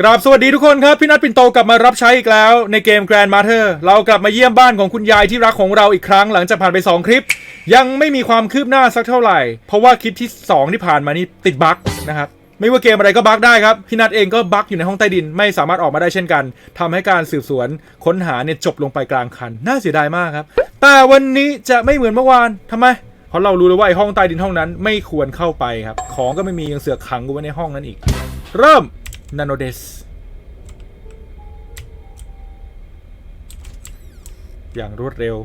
กราบสวัสดีทุกคนครับ พี่นัทปิ่นโตกลับมารับใช้อีกแล้วในเกม Grand Master เรากลับมาเยี่ยมบ้านของคุณยายที่รักของเราอีกครั้งหลังจากผ่านไป 2 คลิป ยังไม่มีความคืบหน้าสักเท่าไหร่ เพราะว่าคลิปที่ 2 ที่ผ่านมานี่ติดบั๊กนะครับไม่ว่าเกมอะไรก็บั๊กได้ครับพี่นัทเองก็บั๊กอยู่ในห้องใต้ดินไม่สามารถออกมาได้เช่นกันทำให้การสืบสวนค้นหาเนี่ยจบลงไปกลางคัน น่าเสียดายมากครับแต่วันนี้จะไม่เหมือนเมื่อวานทำไมเพราะเรารู้แล้วว่าไอ้ห้องใต้ดินห้องนั้นไม่ควรเข้าไปครับของก็ไม่มียังเสือกขังกูไว้ในห้องนั้นอีก เริ่ม นาโนเดสอย่างรวดเร็ว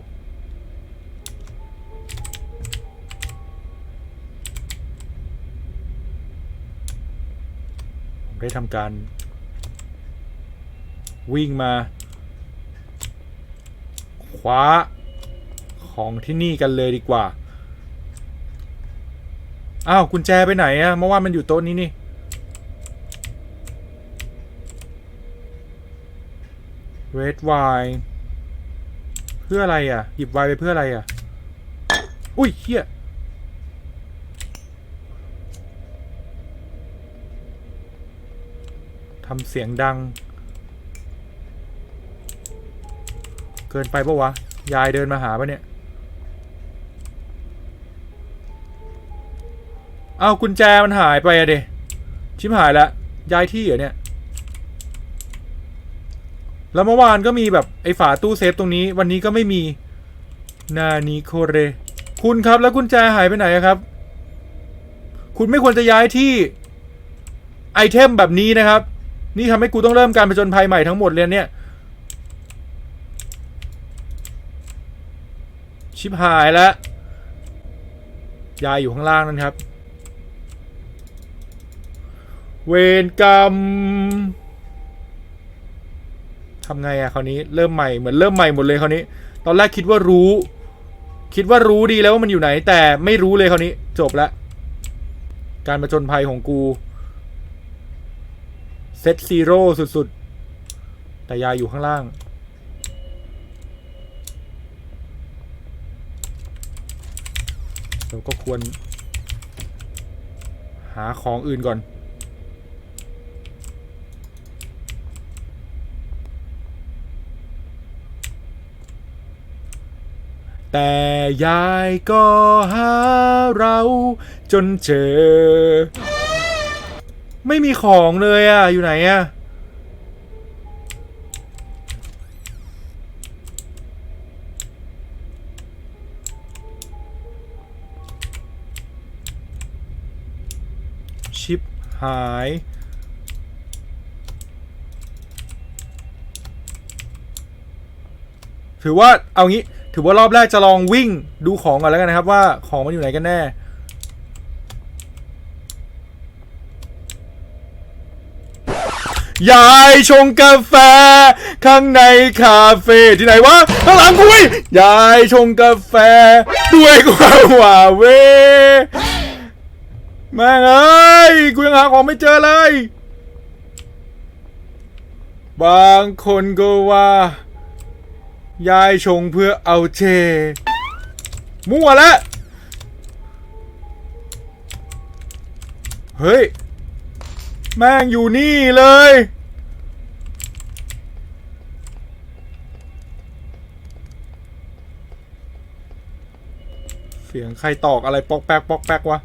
ผมได้ทำการ วิ่งมา คว้า ของที่นี่กันเลยดีกว่า อ้าว กุญแจไปไหนอะเมื่อวานมันอยู่โต๊ะนี้นี่ red wine เพื่ออะไรอะ หยิบไวน์ไปเพื่ออะไรอะ อุ้ยเฮียทำเสียงดัง เกินไปปะวะ ยายเดินมาหาปะเนี่ยเอากุญแจมันหายไปอะเดชิมหายล้วย้ายที่เหรอเนี่ย แล้วเมื่อวานก็มีแบบไอ้ฝาตู้เซฟตรงนี้ วันนี้ก็ไม่มี นานิโคเร คุณครับแล้วกุญแจหายไปไหนครับ คุณไม่ควรจะย้ายที่ไอเทมแบบนี้นะครับ นี่ทำให้กูต้องเริ่มการผจญภัยใหม่ทั้งหมดเลยเนี่ย ชิบหายแล้วยายอยู่ข้างล่างนั่นครับ เวรกรรม ทำไงอะคราวนี้เริ่มใหม่เหมือนเริ่มใหม่หมดเลยคราวนี้ ตอนแรกคิดว่ารู้ คิดว่ารู้ดีแล้วว่ามันอยู่ไหน แต่ไม่รู้เลยคราวนี้ จบละการประจนภัยของกูเซตซีโร่สุดๆ แต่ยาอยู่ข้างล่าง เราก็ควร หาของอื่นก่อน แต่ยายก็หาเราจนเจอ ไม่มีของเลยอะ อยู่ไหนอะ ชิปหายถือว่าเอางี้ ถือว่ารอบแรกจะลองวิ่งดูของก่อนแล้วกันนะครับ ว่าของมันอยู่ไหนกันแน่ ยายชงกาแฟ ข้างในคาเฟ่ที่ไหนวะข้างหลังกูว้ยายชงกาแฟ ด้วยความหวาเวแม่งเอ้ยกูยังหาของไม่เจอเลย บางคนก็ว่า ยายชงเพื่อเอาเจมั่วแล้ว เฮ้ย แม่งอยู่นี่เลย เสียงใครตอกอะไรปอกแป๊กปอกแป๊กวะ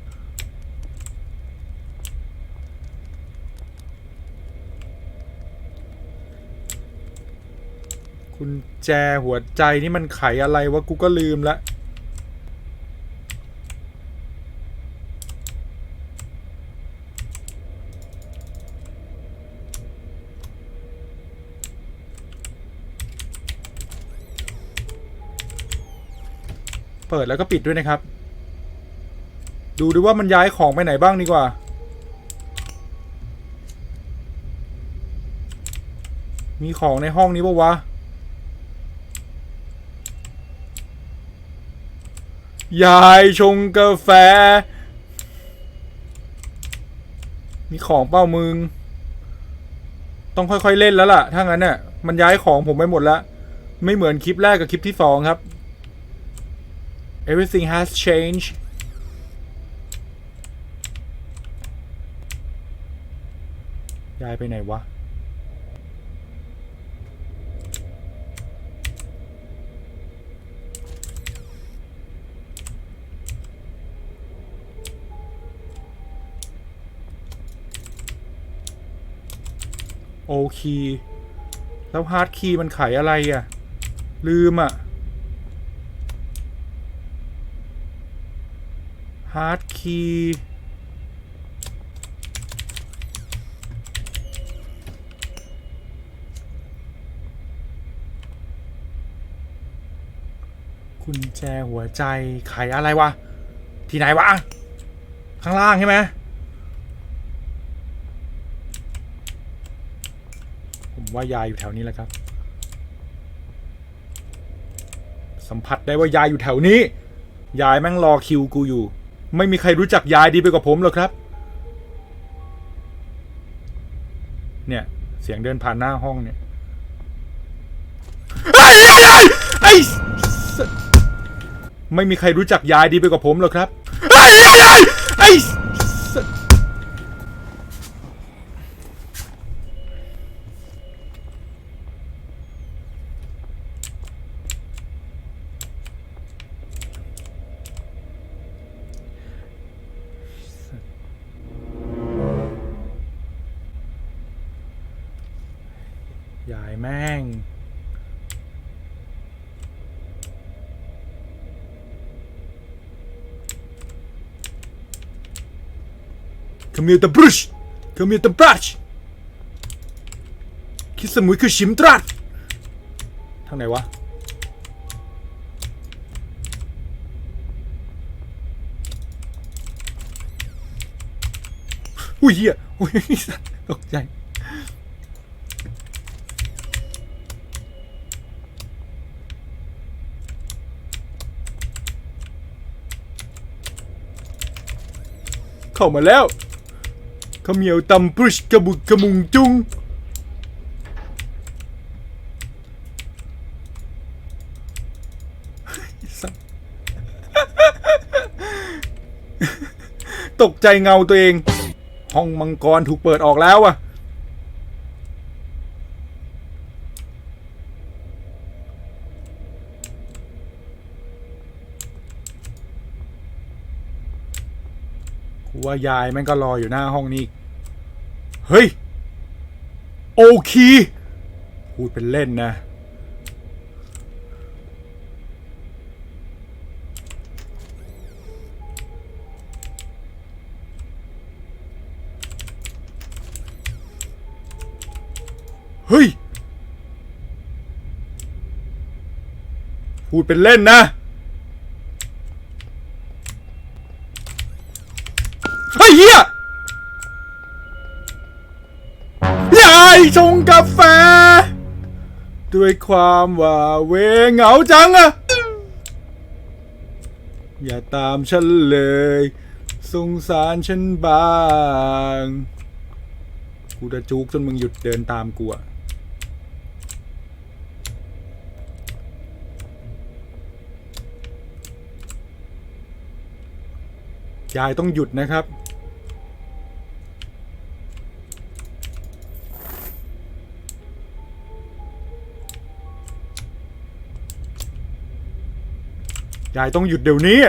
กุญ แจหัวใจนี่มันไขอะไรวะกูก็ลืมละเปิดแล้วก็ปิดด้วยนะครับ ดูดูว่ามันย้ายของไปไหนบ้างดีกว่ามีของในห้องนี้ปะวะ ยายชงกาแฟ มีของเป้ามึง ต้องค่อยๆเล่นแล้วล่ะ ถ้างั้นเนี่ยมันย้ายของผมไปหมดแล้วไม่เหมือนคลิปแรกกับคลิปที่สองครับ everything has changed ยายไปไหนวะ โอคีแล้วฮาร์ดคีย์มันไขอะไรอะ ลืมอะฮาร์ดคีย์กุญแจหัวใจไขอะไรวะ ที่ไหนวะ ข้างล่างใช่ไหม ผม ว่ายายอยู่แถวนี้แหละครับ สัมผัสได้ว่ายายอยู่แถวนี้ ยายแม่งรอคิวกูอยู่ ไม่มีใครรู้จักยายดีไปกว่าผมหรอกครับ เนี่ย เสียงเดินผ่านหน้าห้องเนี่ยไอ้ไอ้ไอ้ไม่มีใครรู้จักยายดีไปกว่าผมหรอกครับไอ้ไอ้ไอ้ Come here the brush Come here the brush คิดสมุยคือชิมตรัสทางไหนวะ อุ้ยเหี้ยอุ้ยตกใจเข้ามาแล้ว ขาวเหมียวตำปรุชกระบุกกระมุงจุงตกใจเงาตัวเอง ห้องมังกรถูกเปิดออกแล้วอะ ว่ายายแม่งก็รออยู่หน้าห้องนี้ เฮ้ย โอคีพูดเป็นเล่นนะ เฮ้ย พูดเป็นเล่นนะ ชงกาแฟ ด้วยความว่าเวเหงาจังอะอย่าตามฉันเลย สงสารฉันบ้าง กูจะจุกจนมึงหยุดเดินตามกูอะยายต้องหยุดนะครับ ยายต้องหยุดเดี๋ยวนี้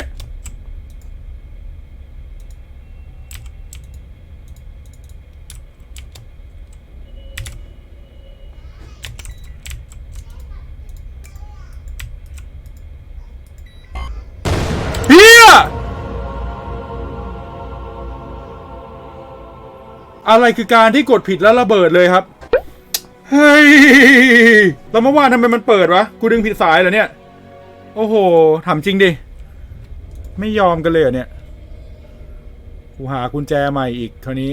เฮียอะไรคือการที่กดผิดแล้วระเบิดเลยครับ เฮ้ย แล้วเมื่อวานทำไมมันเปิดวะ กูดึงผิดสายเหรอเนี่ย โอ้โหถามจริงดิ ไม่ยอมกันเลยเนี่ย กูหากุญแจใหม่อีกคราวนี้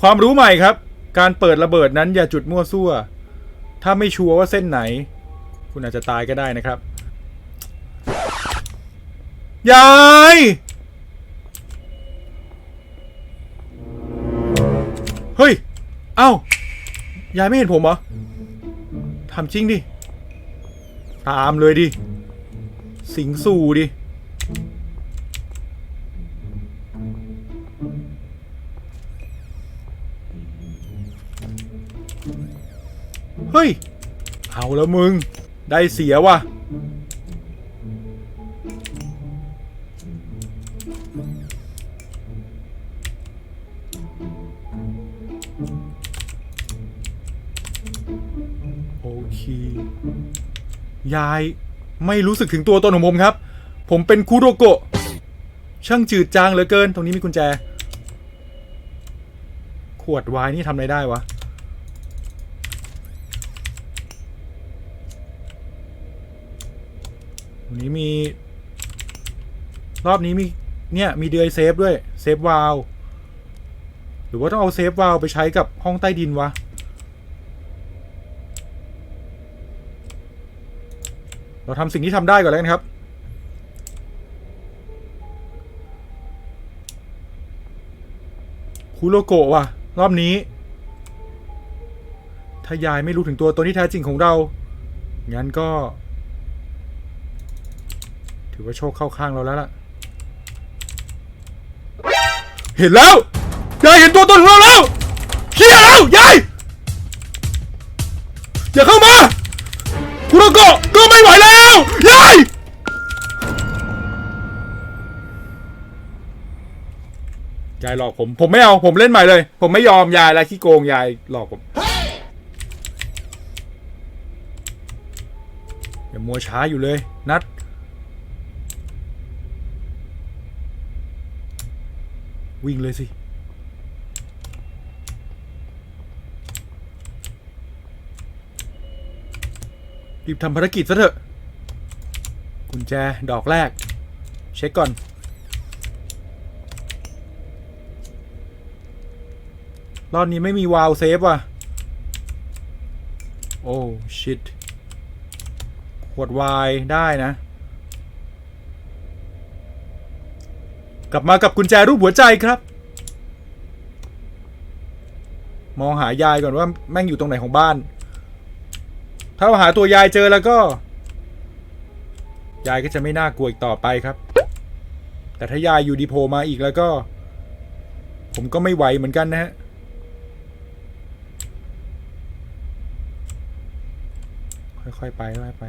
ความรู้ใหม่ครับ การเปิดระเบิดนั้นอย่าจุดมั่วซั่ว ถ้าไม่ชัวร์ว่าเส้นไหน คุณอาจจะตายก็ได้นะครับ ยายเฮ้ย เอ้า ยายไม่เห็นผมเหรอทำจริงดิ ตามเลยดิ สิงสู่ดิ เฮ้ย เอาแล้วมึง ได้เสียว่ะ ยายไม่รู้สึกถึงตัวตนของผมครับ ผมเป็นคุโรโกะ ช่างจืดจางเหลือเกิน ตรงนี้มีกุญแจ ขวดวน์นี่ทำอะไรได้วะ ตรงนี้มี รอบนี้มี เนี่ย มีเดือยเซฟด้วย เซฟวาลวหรือว่าต้องเอาเซฟวาลวไปใช้กับห้องใต้ดินวะ เราทำสิ่งที่ทำได้ก่อนแล้วกันครับคุโรโกะว่ะ รอบนี้ ถ้ายายไม่รู้ถึงตัวตนที่แท้จริงของเรา งั้นก็ ถือว่าโชคเข้าข้างเราแล้วล่ะ เห็นแล้ว ยายเห็นตัวตนของเราแล้วเฮียแล้ว ยาย อย่าเข้ามาคุโรโกะก็ไม่ไหวแล้วยายยายหลอกผม ผมไม่เอา ผมเล่นใหม่เลย ผมไม่ยอมยายแล้วขี้โกงยายหลอกผม อย่ามัวช้าอยู่เลย นัด วิ่งเลยสิ รีบทำภารกิจซะเถอะ กุญแจ ดอกแรก เช็คก่อน รอบนี้ไม่มีวาล์วเซฟว่ะ โอ้ชิตขวดวน์ได้นะ กลับมากับกุญแจรูปหัวใจครับ มองหายายก่อนว่าแม่งอยู่ตรงไหนของบ้าน ถ้าหาตัวยายเจอแล้วก็ ยายก็จะไม่น่ากลัวอีกต่อไปครับ แต่ถ้ายายอยู่ดีโผล่มาอีกแล้วก็ ผมก็ไม่ไหวเหมือนกันนะฮะค่อยๆไปค่อยๆไป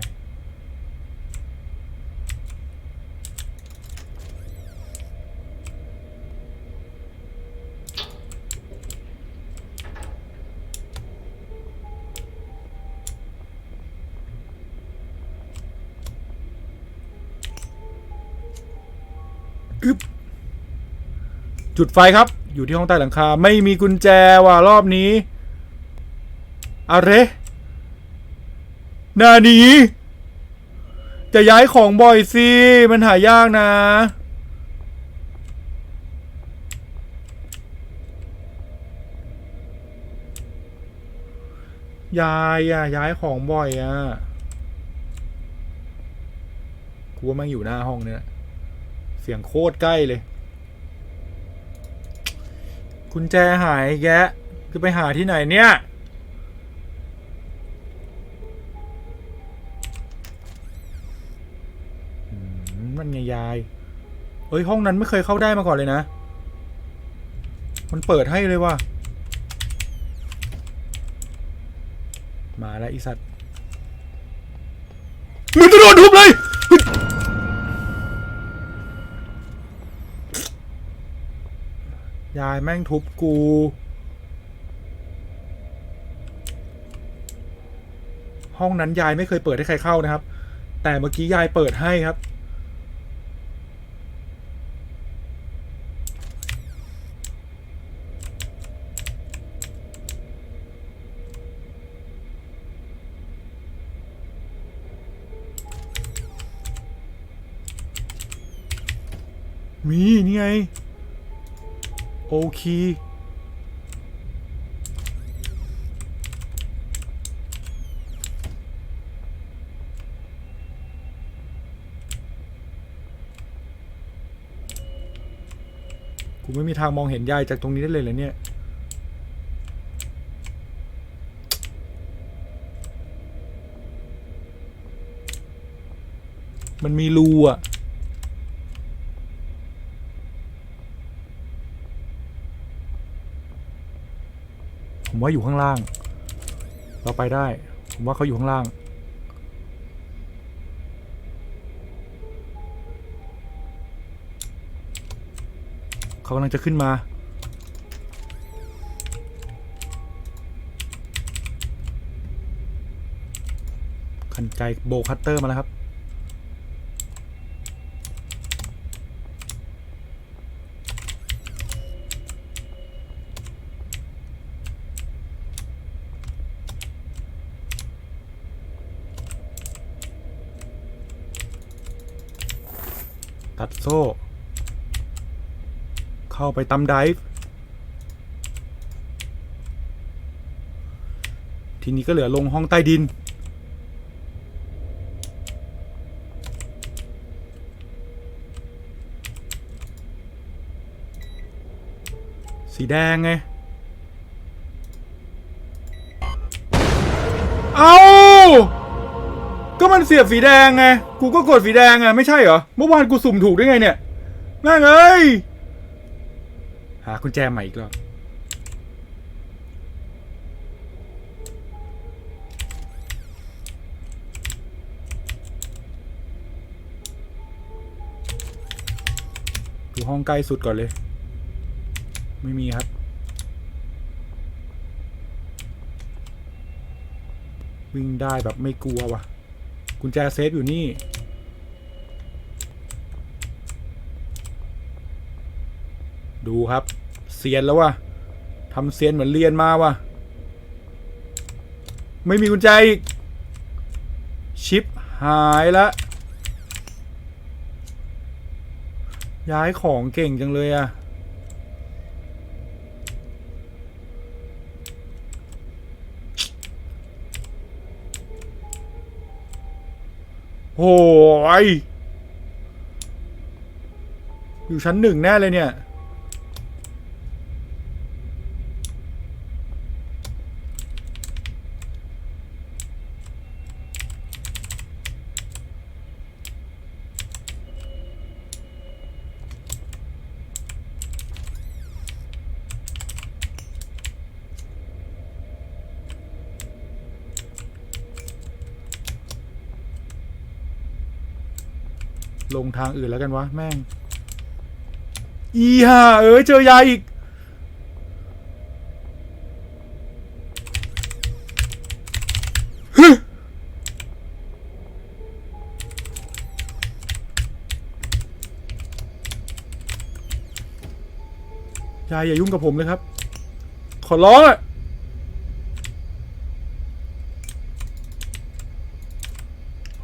จุดไฟครับ อยู่ที่ห้องใต้หลังคา ไม่มีกุญแจว่ะรอบนี้ อะไรนานี้ จะย้ายของบ่อยสิ มันหายากนะยายอะย้ายของบ่อยอะกูว่ามันอยู่หน้าห้องเนี่ย เสียงโคตรใกล้เลย กุญแจหายแกคือไปหาที่ไหนเนี่ยมมันไงยาย เอ้ย ห้องนั้นไม่เคยเข้าได้มาก่อนเลยนะ มันเปิดให้เลยว่ะ มาแล้วอีสัตว์ ยายแม่งทุบกู ห้องนั้นยายไม่เคยเปิดให้ใครเข้านะครับ แต่เมื่อกี้ยายเปิดให้ครับ มีนี่ไง โอเค กูไม่มีทางมองเห็นยายจากตรงนี้ได้เลยเหรอเนี่ยมันมีรูอะ ว่าอยู่ข้างล่าง เราไปได้ ผมว่าเขาอยู่ข้างล่าง เขากำลังจะขึ้นมาเใจโบคัตเตอร์มาแล้วครับ โซ่เข้าไปตำไดฟ์ทีนี้ก็เหลือลงห้องใต้ดิน สีแดงไง มันเสียบสีแดงไง กูก็กดสีแดงไงไม่ใช่เหรอ เมื่อวานกูสุ่มถูกได้ไงเนี่ยแม่งเอ้ย หากุญแจใหม่อีกแล้วดูห้องใกล้สุดก่อนเลย ไม่มีครับ วิ่งได้แบบไม่กลัวว่ะ กุญแจเซฟอยู่นี่ ดูครับเซียนแล้ววะทำเซียนเหมือนเรียนมาวะไม่มีกุญแจอีก ชิปหายละย้ายของเก่งจังเลยอะ โอ้ยอยู่ชั้นหนึ่งแน่เลยเนี่ย งทางอื่นแล้วกันวะแม่ง อีห่าเอ้ยเจอยาอีกฮึยายอย่ายุ่งกับผมเลยครับ ขอร้องอะ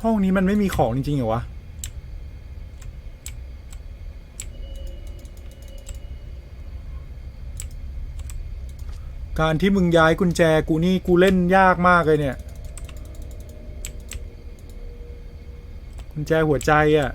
ห้องนี้มันไม่มีของจริงๆเหรอวะ การที่มึงย้ายกุญแจกูนี่กูเล่นยากมากเลยเนี่ย กุญแจหัวใจอะ่ะ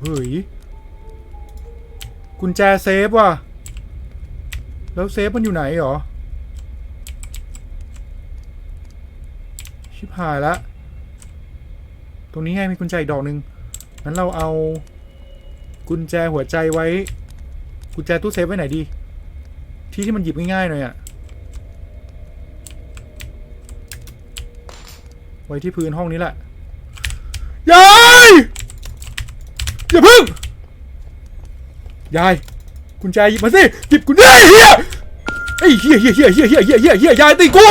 เฮ้ย กุญแจเซฟว่ะ แล้วเซฟมันอยู่ไหนหรอ ชิบหายละ ตรงนี้ไงมีกุญแจอีกดอกหนึ่งงั้นเราเอา กุญแจหัวใจไว้ กุญแจตู้เซฟไว้ไหนดี ที่ที่มันหยิบง่ายๆหน่อยอะไว้ที่พื้นห้องนี้แหละยายอย่าพึ่ง ยายกุญแจหยิบมาสิหยิบกุญแจเฮียไอ้เฮียเฮียเฮียเฮียเฮียเฮียเฮียเฮียยายตีกู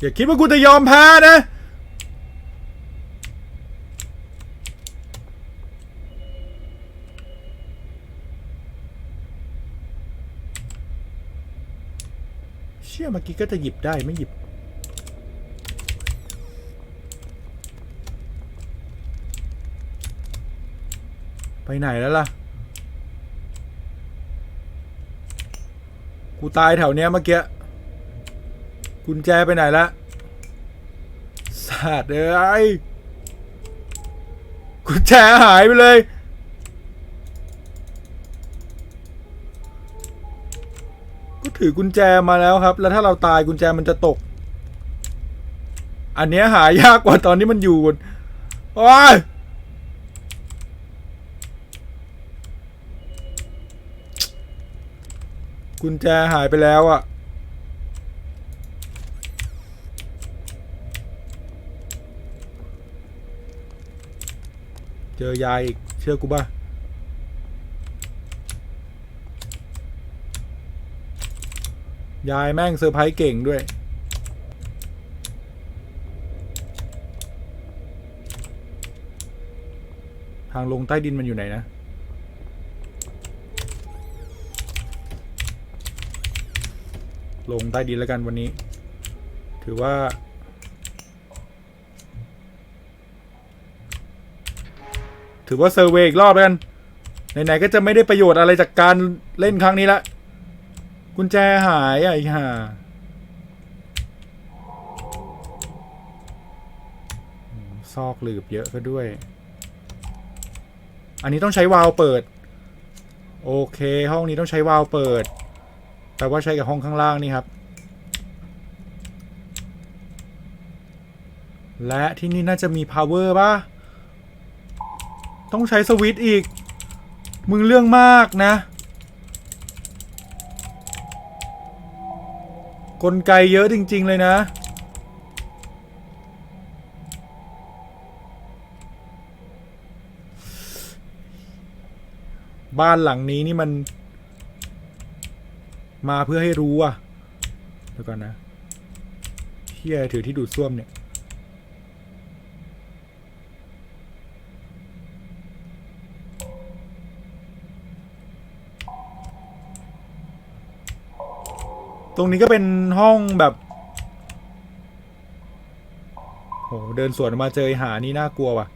อย่าคิดว่ากูจะยอมแพ้นะ ชื่อเมื่อกี้ก็จะหยิบได้ไม่หยิบ ไปไหนแล้วล่ะ กูตายแถวเนี้ยเมื่อกี้กุญแจไปไหนละสัตว์เอ้ยกุญแจหายไปเลย ถือกุญแจมาแล้วครับ แล้วถ้าเราตายกุญแจมันจะตก อันเนี้ยหายากกว่าตอนที่มันอยู่บนโอ้ยกุญแจหายไปแล้วอะเจอยายอีก เชื่อกูป่ะ ยายแม่งเซอร์ไพรส์เก่งด้วย ทางลงใต้ดินมันอยู่ไหนนะ ลงใต้ดินแล้วกันวันนี้ ถือว่า ถือว่าเซอร์เวย์อีกรอบแล้วกัน ไหน ๆ ก็จะไม่ได้ประโยชน์อะไรจากการเล่นครั้งนี้ละ กุญแจหายอะไอ้ห่าซอกหลืบเยอะก็ด้วย อันนี้ต้องใช้วาล์วเปิด โอเค ห้องนี้ต้องใช้วาล์วเปิด แปลว่าใช้กับห้องข้างล่างนี่ครับ และที่นี่น่าจะมี power ป่ะ ต้องใช้สวิตช์อีก มึงเรื่องมากนะ ลไกเยอะจริง ๆ เลยนะ บ้านหลังนี้นี่มัน มาเพื่อให้รู้อะเดี๋ยวก่อนนะเฮียถือที่ดูดซ่วมเนี่ย ตรงนี้ก็เป็นห้องแบบโหเดินสวนมาเจอหานี่น่ากลัวว่ะ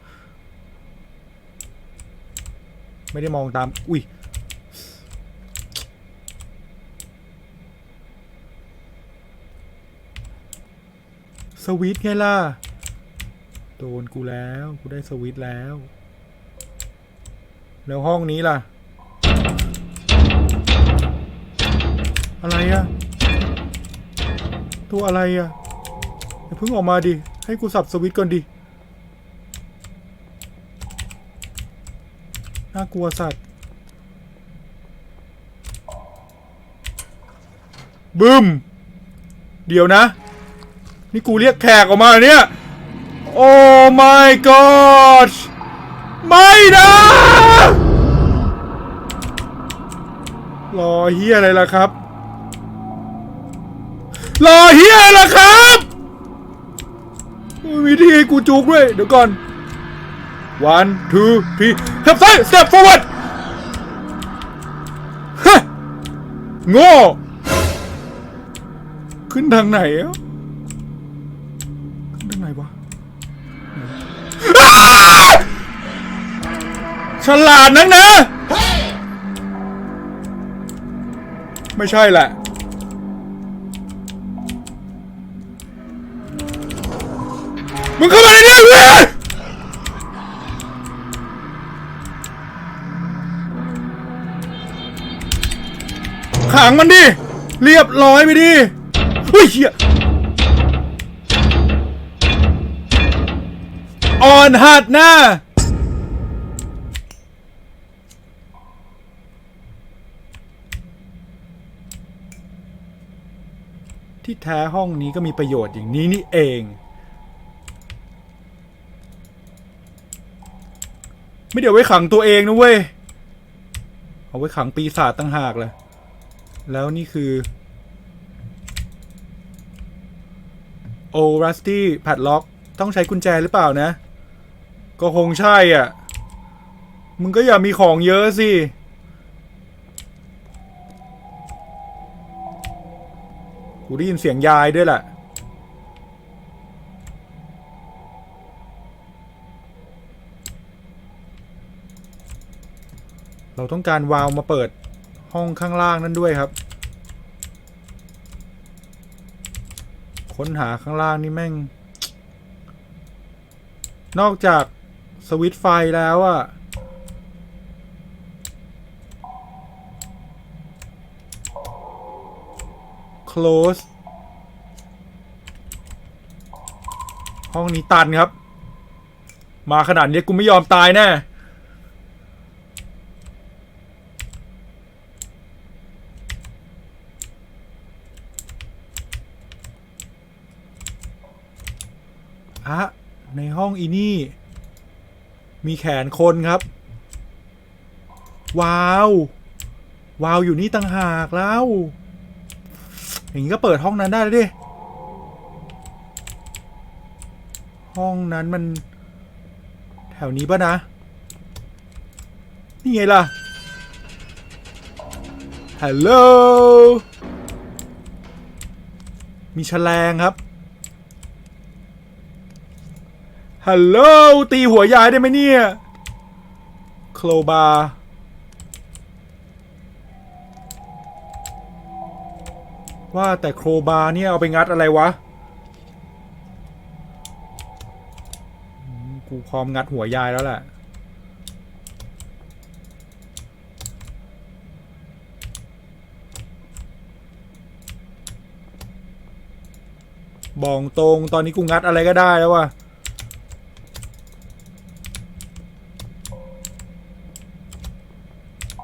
ไม่ได้มองตาม อุ้ยสวิตไงล่ะ โดนกูแล้ว กูได้สวิตแล้ว แล้วห้องนี้ล่ะ อะไรอะ ตัวอะไรอะอย่าเพิ่งออกมาดิ ให้กูสับสวิตช์ก่อนดิ น่ากลัวสัตว์บึ้ม เดี๋ยวนะ นี่กูเรียกแขกออกมาเนี่ย โอ้ my god ไม่นะรอเฮียอะไรล่ะครับ รอเฮียอะไรล่ะครับมีที่ให้กูจุกด้วย เดี๋ยวก่อน one two three step side step forward ฮะโง่ขึ้นทางไหนอะขึ้นทางไหนวะอ้าฉลาดนักนะ ไม่ใช่แหละ ขังมันดิ เรียบร้อยไปดิเฮ้ยเฮียอ่อนหัดหน้าที่แท้ห้องนี้ก็มีประโยชน์อย่างนี้นี่เอง ไม่เดี๋ยวไว้ขังตัวเองนะเว้ย เอาไว้ขังปีศาจตั้งหากเลย แล้วนี่คือโอรัสตี้แพดล็อกต้องใช้กุญแจหรือเปล่านะ ก็คงใช่อะ มึงก็อย่ามีของเยอะสิ กูได้ยินเสียงยายด้วยแหละเราต้องการวาล์วมาเปิดห้องข้างล่างนั่นด้วยครับ ค้นหาข้างล่างนี่แม่ง นอกจากสวิตไฟแล้วอะ close ห้องนี้ตันครับ มาขนาดนี้กูไม่ยอมตายแน่ อะใน ห้องอีนี่ มีแขนคนครับ ว้าว ว้าว อยู่นี่ต่างหากแล้ว อย่างนี้ก็เปิดห้องนั้นได้เลยดิ ห้องนั้นมัน แถวนี้ปะนะ นี่ไงล่ะ ฮัลโหล มีแฉลงครับ ฮัลโหลตีหัวยายได้ไหมเนี่ย โคลบาว่าแต่โครบาเนี่ย เอาไปงัดอะไรวะ กูพร้อมงัดหัวยายแล้วแหละ บอกตรงตอนนี้กูงัดอะไรก็ได้แล้วว่ะ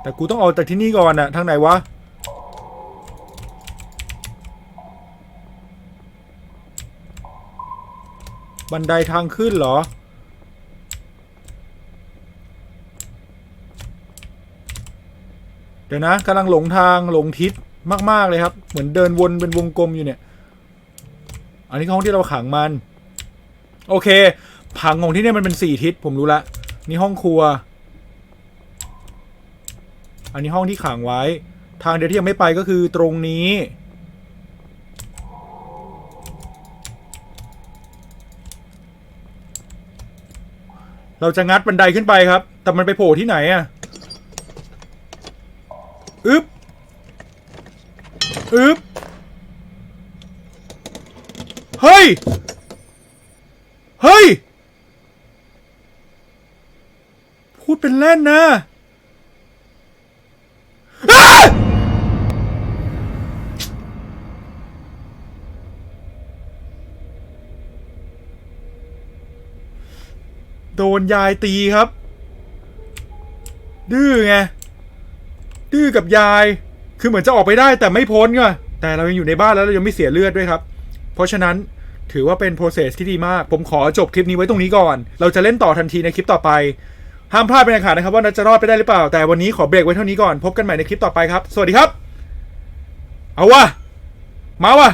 แต่กูต้องออกจากที่นี่ก่อนอะทางไหนวะ บันไดทางขึ้นเหรอ เดี๋ยวนะกำลังหลงทางหลงทิศมาก ๆ เลยครับ เหมือนเดินวนเป็นวงกลมอยู่เนี่ย อันนี้ห้องที่เราขังมัน โอเค ผังของที่เนี่ยมันเป็นสี่ทิศผมรู้ละนี่ห้องครัว อันนี้ห้องที่ขังไว้ ทางเดียวที่ยังไม่ไปก็คือตรงนี้ เราจะงัดบันไดขึ้นไปครับ แต่มันไปโผล่ที่ไหนอะอึ๊บอึ๊บเฮ้ย เฮ้ย พูดเป็นเล่นนะ โดนยายตีครับ ดื้อไง ดื้อกับยาย คือเหมือนจะออกไปได้แต่ไม่พ้นไงแต่เรายังอยู่ในบ้านแล้วเรายังไม่เสียเลือดด้วยครับ เพราะฉะนั้นถือว่าเป็น process ที่ดีมาก ผมขอจบคลิปนี้ไว้ตรงนี้ก่อน เราจะเล่นต่อทันทีในคลิปต่อไป ห้ามพลาดเป็นอันขาดนะครับว่านัทจะรอดไปได้หรือเปล่า แต่วันนี้ขอเบรกไว้เท่านี้ก่อน พบกันใหม่ในคลิปต่อไปครับ สวัสดีครับ เอาวะ มาวะ